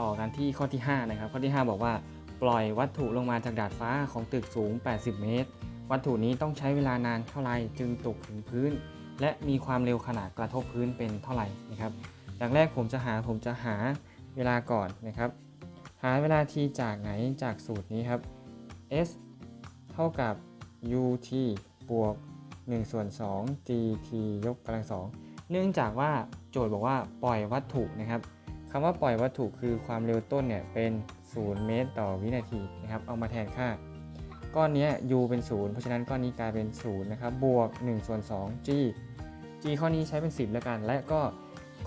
ต่อกันที่ข้อที่ 5 นะครับ ข้อที่ 5 บอกว่า ปล่อยวัตถุลงมาจากดาดฟ้าของตึกสูง 80 เมตร วัตถุนี้ต้องใช้เวลานานเท่าไหร่จึงตกถึงพื้น และมีความเร็วขนาดกระทบพื้นเป็นเท่าไหร่นะครับ อย่างแรกผมจะหาผมจะหาเวลาก่อนนะครับ หาเวลา t จากไหนจากสูตรนี้ครับ s เท่ากับ ut บวก1ส่วน2 gt ยกกำลังสองเนื่องจากว่าโจทย์บอกว่าปล่อยวัตถุนะครับ คำว่าปล่อยวัตถุคือความเร็วต้นเนี่ยเป็น 0 เมตรต่อวินาทีนะครับ เอามาแทนค่า ก้อนนี้ u เป็น 0 เพราะฉะนั้นก้อนนี้กลายเป็น 0 นะครับ บวก1ส่วน2 g g ข้อนี้ใช้เป็น 10 แล้วกัน และก็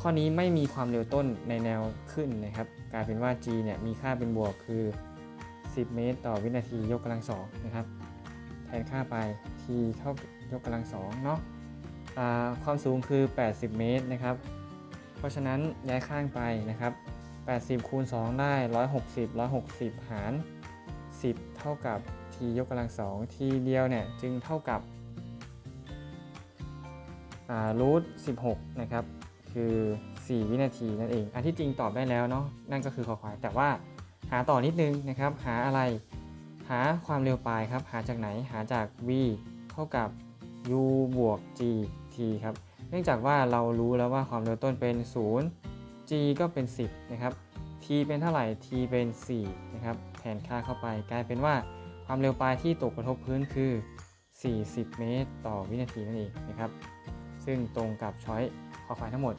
ข้อนี้ไม่มีความเร็วต้นในแนวขึ้นนะครับ กลายเป็นว่า g เนี่ยมีค่าเป็นบวกคือ 10 เมตร ต่อวินาทียกกำลังสองนะครับ แทนค่าไป t เท่ากับยกกำลังสองเนาะความสูงคือ 80 เมตรนะครับ เพราะฉะนั้นย้ายข้างไปนะครับ 80 คูณ 2 ได้ 160 160 หาร 10 เท่ากับ t ยกกำลังสอง t เดียวเนี่ยจึงเท่ากับรูท16 นะครับ คือ 4 วินาทีนั่นเอง อันที่จริงตอบได้แล้วเนาะ นั่นก็คือคอควาย แต่ว่าหาต่อนิดนึงนะครับ หาอะไร หาความเร็วปลายครับ หาจากไหน หาจาก v เท่ากับ u บวก g ีครับ เนื่องจากว่าเรารู้แล้วว่าความเร็วต้นเป็น 0 g ก็เป็น 10 นะครับ t เป็นเท่าไหร่ t เป็น 4 นะครับ แทนค่าเข้าไปกลายเป็นว่าความเร็วปลายที่ตกกระทบพื้นคือ 40 เมตร ต่อวินาทีนั่นเองนะครับ ซึ่งตรงกับช้อยข้อควายทั้งหมด